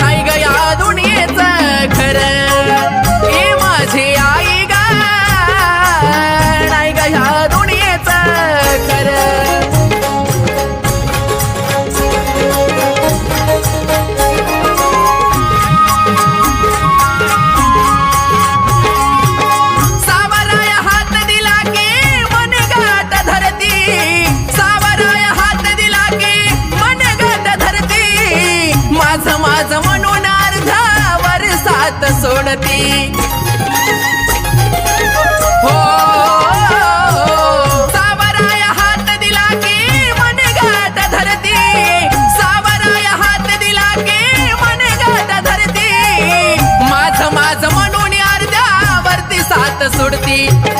கைகையாதுணி हात सोडती. हो सावराय हात दिला की मन सावराय हात दिला की मन म्हणून अर्ध्यावरती साथ सोडती.